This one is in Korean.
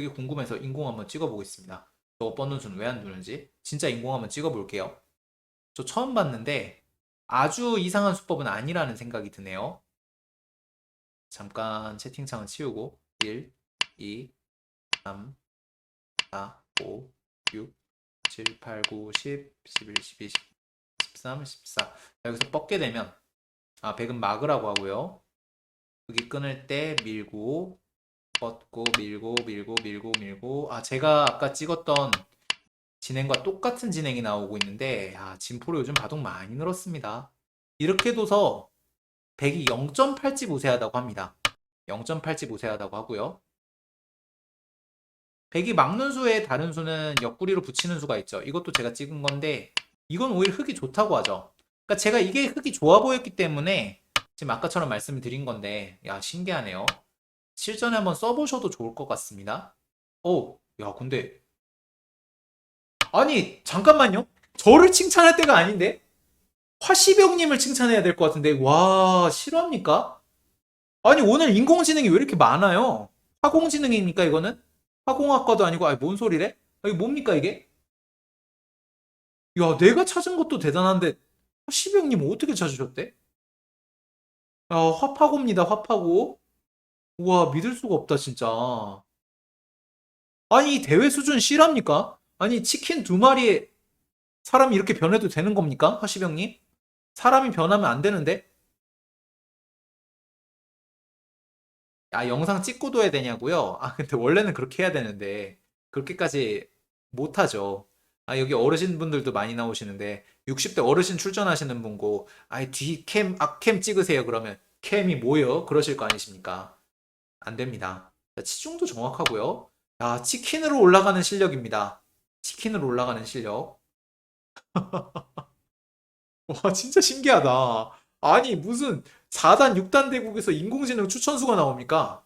되게 궁금해서 인공 한번 찍어보겠습니다. 저거 수는 왜안 두는지. 진짜 인공 한번 찍어볼게요. 저 처음 봤는데 아주 이상한 수법은 아니라는 생각이 드네요. 잠깐 채팅창을 치우고 1, 2, 3, 4, 5, 6, 7, 8, 9, 10, 11, 12, 13, 14 여기서 뻗게 되면 아 백은 막으라고 하고요. 여기 끊을 때 밀고 뻗고 밀고 밀고 밀고 밀고 아 제가 아까 찍었던 진행과 똑같은 진행이 나오고 있는데 아 진포로 요즘 바둑 많이 늘었습니다. 이렇게 둬서 100이 0.8집 우세하다고 합니다. 0.8집 우세하다고 하고요. 100이 막는 수에 다른 수는 옆구리로 붙이는 수가 있죠. 이것도 제가 찍은 건데 이건 오히려 흙이 좋다고 하죠. 그러니까 제가 이게 흙이 좋아 보였기 때문에 지금 아까처럼 말씀을 드린 건데 야 신기하네요. 실전에 한번 써보셔도 좋을 것 같습니다. 오, 야 근데 아니 잠깐만요. 저를 칭찬할 때가 아닌데 화시병님을 칭찬해야 될 것 같은데 와 실화입니까? 아니 오늘 인공지능이 왜 이렇게 많아요? 화공지능입니까 이거는? 화공학과도 아니고 아니 뭔 소리래? 아, 이게 뭡니까 이게? 야 내가 찾은 것도 대단한데 화시병님 어떻게 찾으셨대? 야 화파고입니다 화파고 우와 믿을 수가 없다 진짜 아니 이 대회 수준 실합니까? 아니 치킨 두 마리에 사람이 이렇게 변해도 되는 겁니까? 화시병님? 사람이 변하면 안 되는데? 아, 영상 찍고 둬야 되냐고요? 아, 근데 원래는 그렇게 해야 되는데, 그렇게까지 못하죠. 아, 여기 어르신분들도 많이 나오시는데, 60대 어르신 출전하시는 분고, 아이, 뒤 캠, 앞캠 찍으세요. 그러면, 캠이 뭐요? 그러실 거 아니십니까? 안 됩니다. 자, 치중도 정확하고요. 야, 치킨으로 올라가는 실력입니다. 치킨으로 올라가는 실력. 와, 진짜 신기하다. 아니, 무슨 4단, 6단 대국에서 인공지능 추천수가 나옵니까?